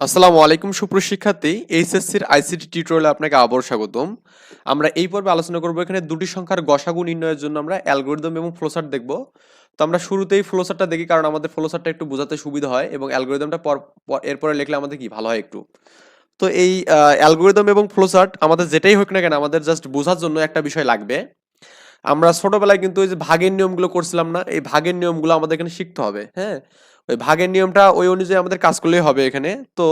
আসসালামু আলাইকুম সুপ্রশিক্ষার্থী এইচএসসির আইসিটি টিউটোরিয়ালে আপনাকে আবার স্বাগতম। আমরা এই পর্বে আলোচনা করব এখানে দুটি সংখ্যার গসাগু নির্ণয়ের জন্য আমরা অ্যালগোরিদম এবং ফ্লোচার্ট দেখব। তো আমরা শুরুতেই ফ্লোচার্টটা দেখি, কারণ আমাদের ফ্লোচার্টটা একটু বোঝাতে সুবিধা হয় এবং অ্যালগোরিদমটা পর- এরপরে লিখলে আমাদের কি, ভালো হয় একটু। তো এই অ্যালগোরিদম এবং ফ্লোসার্ট আমাদের যেটাই হোক না কেন, আমাদের জাস্ট বোঝার জন্য একটা বিষয় লাগবে। আমরা ছোটবেলায় কিন্তু ওই যে ভাগের নিয়মগুলো করছিলাম না, এই ভাগের নিয়মগুলো আমাদের এখানে শিখতে হবে হ্যাঁ? ওই ভাগের নিয়মটা ওই অনুযায়ী আমাদের কাজ করলেই হবে এখানে। তো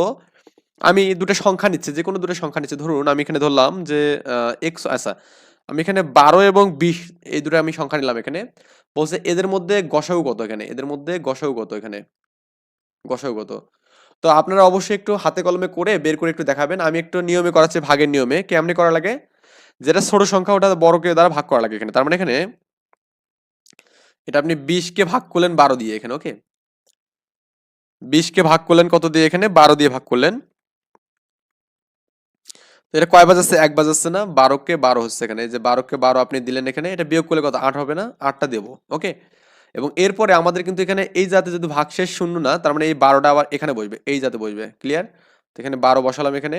আমি দুটো সংখ্যা নিচ্ছি, যে কোনো দুটো সংখ্যা নিচ্ছি। ধরুন আমি এখানে ধরলাম যে এক্স আচ্ছা। আমি এখানে বারো এবং বিশ, এই দুটো আমি সংখ্যা নিলাম এখানে। বলছে এদের মধ্যে গসাগু কত এখানে? এদের মধ্যে গসাগু কত এখানে? গসাগু কত? তো আপনারা অবশ্যই একটু হাতে কলমে করে বের করে একটু দেখাবেন। আমি একটু নিয়মে করাচ্ছি ভাগের নিয়মে। কেমনি করা লাগে? যেটা ছোট সংখ্যা, ওটা বড়কে দ্বারা ভাগ করা লাগে এখানে। তার মানে এখানে এটা আপনি বিশকে ভাগ করলেন বারো দিয়ে এখানে ওকে বিশকে ভাগ করলেন কত দিয়ে এখানে? বারো দিয়ে ভাগ করলেন। এটা কয় বাজাচ্ছে এক বাজাচ্ছে না। বারোকে বারো হচ্ছে এখানে। এই যে বারোকে বারো আপনি দিলেন এখানে, এটা বিয়োগ করলে কত? আট হবে না? আটটা দেবো। ওকে? এবং এরপরে আমাদের কিন্তু এখানে এই জাতে যদি ভাগশেষ শূন্য না, তার মানে এই বারোটা আবার এখানে বসবে। এই জাতে বসবে। ক্লিয়ার তো এখানে বারো বসালাম এখানে।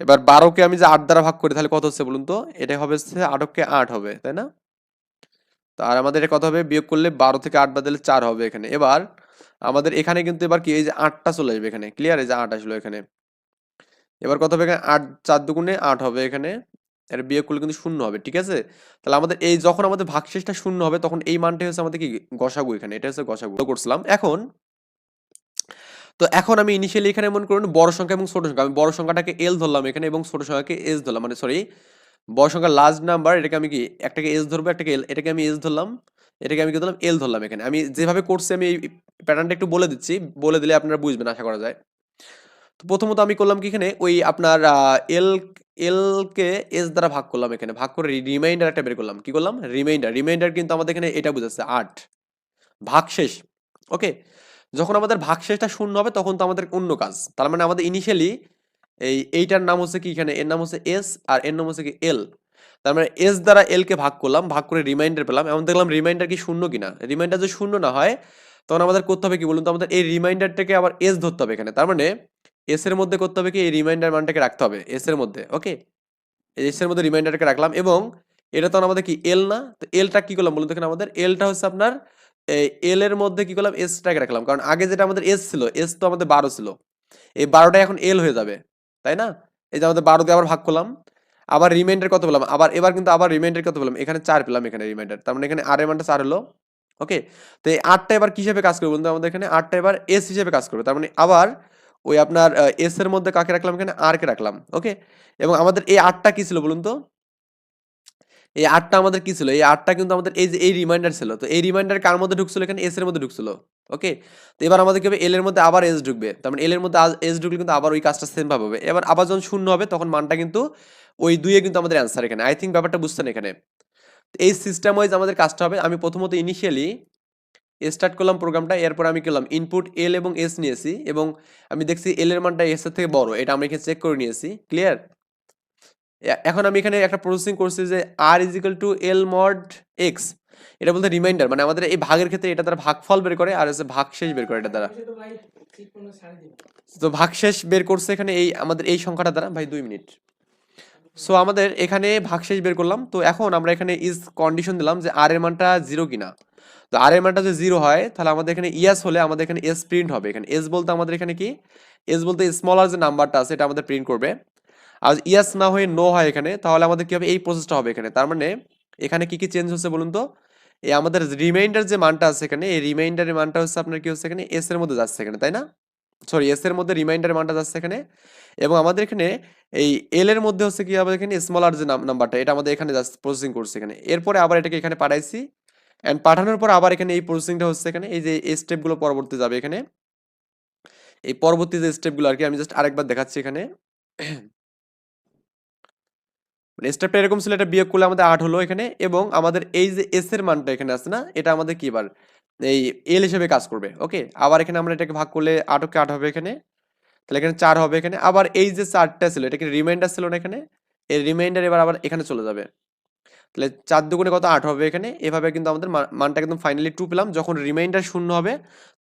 এবার বারোকে আমি যে আট দ্বারা ভাগ করি, তাহলে কত হচ্ছে বলুন তো? এটা হবে হচ্ছে আটককে আট হবে, তাই না? তো আর আমাদের এটা কত হবে? বিয়োগ করলে বারো থেকে আট বাদ দিলে চার হবে এখানে। এবার আমাদের এখানে কিন্তু এবার কি এই যে আটটা চলে আসবে এখানে ক্লিয়ার এই যে আট আসলো এখানে। এবার কত হবে এখানে? আট চার দুগুণে আট হবে এখানে। এর বিয়োগ করলে কিন্তু শূন্য হবে, ঠিক আছে? তাহলে আমাদের এই যখন আমাদের ভাগশেষটা শূন্য হবে, তখন এই মানটা হচ্ছে আমাদের কি গসাগু এখানে এটা হচ্ছে গসাগু। করছিলাম। এখন, তো এখন আমি ইনিশিয়ালি এখানে মনে করুন বড় সংখ্যা এবং ছোট সংখ্যা। আমি বড় সংখ্যাটাকে এল ধরলাম এখানে এবং ছোট সংখ্যাকে এস ধরলাম। মানে সরি বড় সংখ্যা লাস্ট নাম্বার এটাকে আমি কি, একটাকে এস ধরবো, একটাকে এল এটাকে আমি এস ধরলাম। এটাকে আমি কি ধরলাম এল ধরলাম এখানে। আমি যেভাবে করছি আমি এই প্যাটার্নটা একটু বলে দিচ্ছি, বলে দিলে আপনারা বুঝবেন আশা করা যায়। তো প্রথমত আমি করলাম কি এখানে, ওই আপনার এল এল কে এস দ্বারা ভাগ করলাম এখানে। ভাগ করে রিমাইন্ডার একটা বের করলাম। কি করলাম? রিমাইন্ডার রিমাইন্ডার কিন্তু আমাদের এখানে এটা বুঝাচ্ছে, আট। ভাগশেষ ওকে? যখন আমাদের ভাগশেষটা শূন্য হবে, তখন তো আমাদের অন্য কাজ। তার মানে আমাদের ইনিশিয়ালি এই এইটার নাম হচ্ছে কি এখানে? এর নাম হচ্ছে এস আর এর নাম হচ্ছে কি এল তার মানে এস দ্বারা এল কে ভাগ করলাম, ভাগ করে রিমাইন্ডার পেলাম এমন দেখলাম রিমাইন্ডার কি শূন্য কিনা? রিমাইন্ডার যদি শূন্য না হয়, তখন আমাদের করতে হবে কি বলুন তো? আমাদের এই রিমাইন্ডারটাকে আবার এস ধরতে হবে এখানে। তার মানে এস এর মধ্যে করতে হবে কি? এই রিমাইন্ডার মানটাকে রাখতে হবে এস এর মধ্যে ওকে এস এর মধ্যে রিমাইন্ডারটাকে রাখলাম এবং এটা তখন আমাদের কি এল না? তো এলটা কি করলাম বলুন তো আমাদের? এলটা হচ্ছে আপনার এল এর মধ্যে কি করলাম? এসটাকে রাখলাম। কারণ আগে যেটা আমাদের এস ছিল এস তো আমাদের বারো ছিল। এই বারোটা এখন এল হয়ে যাবে, তাই না? এই যে আমাদের বারো দিয়ে আবার ভাগ করলাম আবার রিমাইন্ডার কত পেলাম? আবার এবার কিন্তু আবার রিমাইন্ডার কত পেলাম? এখানে চার পেলাম এখানে রিমাইন্ডার তার মানে এখানে আর এর মানটা চার হলো। ওকে তো এই আটটা এবার কি হিসেবে কাজ করবে বলুন আমাদের এখানে আটটা এবার এস হিসেবে কাজ করবে। তার মানে আবার ওই আপনার এস এর মধ্যে কাকে রাখলাম? এখানে আর কে রাখলাম। ওকে এবং আমাদের এই আটটা কি ছিল বলুন তো? এই আটটা আমাদের কি ছিল? এই আটটা কিন্তু আমাদের এই যে, এই রিমাইন্ডার ছিল। তো এই রিমাইন্ডার কার মধ্যে ঢুকছিল? এখানে এস এর মধ্যে ঢুকছিল। ওকে তো এবার আমাদের কি হবে? এল এর মধ্যে আবার এস ঢুকবে। তার মানে এল এর মধ্যে এস ঢুকলে কিন্তু আবার ওই কাজটা সেম ভাবে হবে। এবার আবার যখন শূন্য হবে, তখন মানটা কিন্তু ওই দুইয়ে কিন্তু আমাদের অ্যান্সার এখানে। আই থিঙ্ক ব্যাপারটা বুঝছেন এখানে। এই সিস্টেম ওয়াইজ আমাদের কাজটা হবে, আমি প্রথমত ইনিশিয়ালি স্টার্ট করলাম প্রোগ্রামটা এরপর আমি করলাম? ইনপুট এল এবং এস নিয়েছি এবং আমি দেখছি এল এর মানটা এস এর থেকে বড়, এটা আমি এখানে চেক করে নিয়েছি। ক্লিয়ার এখন আমি এখানে একটা প্রসেসিং করছি যে R is equal to L mod X এটা বলতে রিমাইন্ডার মানে আমাদের এই ভাগের ক্ষেত্রে এটা দ্বারা ভাগফল বের করে আর হচ্ছে ভাগশেষ বের করে এটা দ্বারা। তো ভাগশেষ বের করছে এখানে এই, আমাদের এই সংখ্যাটা দ্বারা, ভাই, দুই মিনিট। সো আমাদের এখানে ভাগশেষ বের করলাম। তো এখন আমরা এখানে ইজ কন্ডিশন দিলাম যে আর এর মানটা জিরো কিনা। তো আর এর মানটা যদি জিরো হয়, তাহলে আমাদের এখানে ইয়াস হলে আমাদের এখানে এস প্রিন্ট হবে। এখানে এস বলতে আমাদের এখানে কি? এস বলতে স্মলার যে নাম্বারটা আছে, এটা আমাদের প্রিন্ট করবে। আর ইয়াস না হয়ে নো হয় এখানে, তাহলে আমাদের কি হবে? এই প্রসেসটা হবে এখানে। তার মানে এখানে কি কি চেঞ্জ হচ্ছে বলুন তো? এই আমাদের রিমাইন্ডার যে মানটা আছে এখানে, এই রিমাইন্ডারের মানটা হচ্ছে আপনার কি হচ্ছে এখানে? এস এর মধ্যে যাচ্ছে এখানে, তাই না? সরি এস এর মধ্যে রিমাইন্ডার মানটা যাচ্ছে এখানে। এবং আমাদের এখানে এই এল এর মধ্যে হচ্ছে কি হবে এখানে স্মলার যে নাম্বারটা এটা আমাদের এখানে যাচ্ছে প্রসেসিং করছে এখানে। এরপরে আবার এটাকে এখানে পাঠাইছি। অ্যান্ড পাঠানোর পর আবার এখানে এই প্রসেসিংটা হচ্ছে এখানে। এই যে এই স্টেপগুলো পরবর্তী যাবে এখানে। এই পরবর্তী যে স্টেপগুলো আর কি, আমি জাস্ট আরেকবার দেখাচ্ছি এখানে। মানে স্টেপটা এরকম ছিল, এটা বিয়োগ করলে আমাদের আট হলো এখানে। এবং আমাদের এই যে এস এর মানটা এখানে আছে না, এটা আমাদের কি এবার? এই এল হিসেবে কাজ করবে। ওকে আবার এখানে আমরা এটাকে ভাগ করলে আটকে আট হবে এখানে। তাহলে এখানে চার হবে এখানে। আবার এই যে চারটা ছিল এটা কি রিমাইন্ডার ছিল না এখানে? এই রিমাইন্ডার এবার আবার এখানে চলে যাবে। তাহলে চার দুগুণে কত? আট হবে এখানে। এভাবে কিন্তু আমাদের মানটা একদম ফাইনালি টু পেলাম। যখন রিমাইন্ডার শূন্য হবে,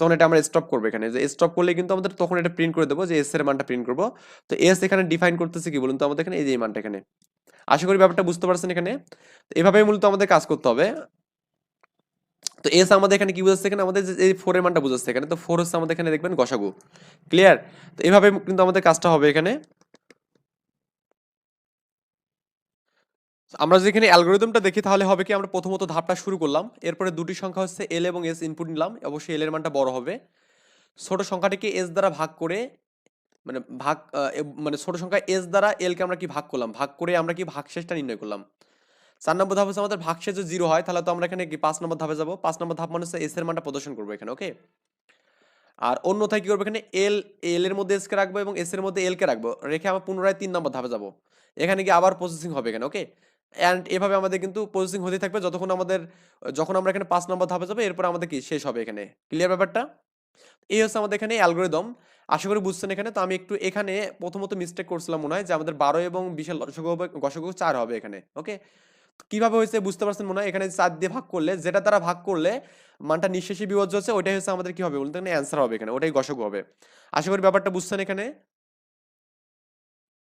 তখন এটা আমরা স্টপ করব এখানে। যে স্টপ করলে কিন্তু আমাদের তখন এটা প্রিন্ট করে দেবো যে এস এর মানটা প্রিন্ট করব। তো এস এখানে ডিফাইন করতেছে কি বলুন তো আমাদের এখানে? এই যে মানটা এখানে। আশা করি ব্যাপারটা বুঝতে পারছেন এখানে। এভাবেই মূলত আমাদের কাজ করতে হবে। তো এস আমাদের এখানে কি বুঝাচ্ছে এখানে? আমাদের এই ফোরের মানটা বুঝাচ্ছে এখানে। তো ফোর হচ্ছে আমাদের এখানে দেখবেন গসাগু। ক্লিয়ার তো এভাবে কিন্তু আমাদের কাজটা হবে এখানে। আমরা যদি এখানে অ্যালগোরিদমটা দেখি, তাহলে হবে কি আমরা প্রথমত ধাপটা শুরু করলাম। এরপরে দুটি সংখ্যা হচ্ছে এল এবং এস ইনপুট নিলাম। অবশ্যই এল এর মানটা বড় হবে। ছোট সংখ্যাটিকে এস দ্বারা ভাগ করে মানে ভাগ মানে ছোট সংখ্যা এস দ্বারা এল কে আমরা কি ভাগ করলাম? ভাগ করে আমরা কি ভাগশেষটা নির্ণয় করলাম? চার নম্বর ধাপ হচ্ছে আমাদের ভাগশেষ যদি জিরো হয়, তাহলে তো আমরা এখানে পাঁচ নম্বর ধাপে যাব? পাঁচ নম্বর ধাপ মানে হচ্ছে এস এর মানটা প্রদর্শন করব এখানে ওকে আর অন্যথায় কি করব? এখানে এল এল এর মধ্যে এস কে রাখব এবং এস এর মধ্যে এল কে রাখব। রেখে আমরা পুনরায় তিন নম্বর ধাপে যাব। এখানে কি আবার প্রসেসিং হবে এখানে ওকে অ্যান্ড এভাবে আমাদের কিন্তু প্রসেসিং হতে থাকবে যতক্ষণ আমাদের, যখন আমরা এখানে পাঁচ নম্বর ধাপে যাব, এরপর আমাদের কি শেষ হবে এখানে। ক্লিয়ার ব্যাপারটা? এই হচ্ছে আমাদের এখানে অ্যালগোরিদম আশা করি বুঝছেন এখানে, তো আমি একটু এখানে প্রথমত মিস্টেক করছিলাম মনে হয় যে আমাদের বারো এবং বিশাল হবে গসগু চার হবে এখানে ওকে কীভাবে হয়েছে বুঝতে পারছেন মনে হয়? এখানে চার দিয়ে ভাগ করলে, যেটা তারা ভাগ করলে মানটা নিঃশেষে বিভাজ্য হচ্ছে ওইটাই হচ্ছে আমাদের কি হবে বলতে অ্যান্সার হবে এখানে, ওটাই গসক হবে। আশা করি ব্যাপারটা বুঝছেন এখানে?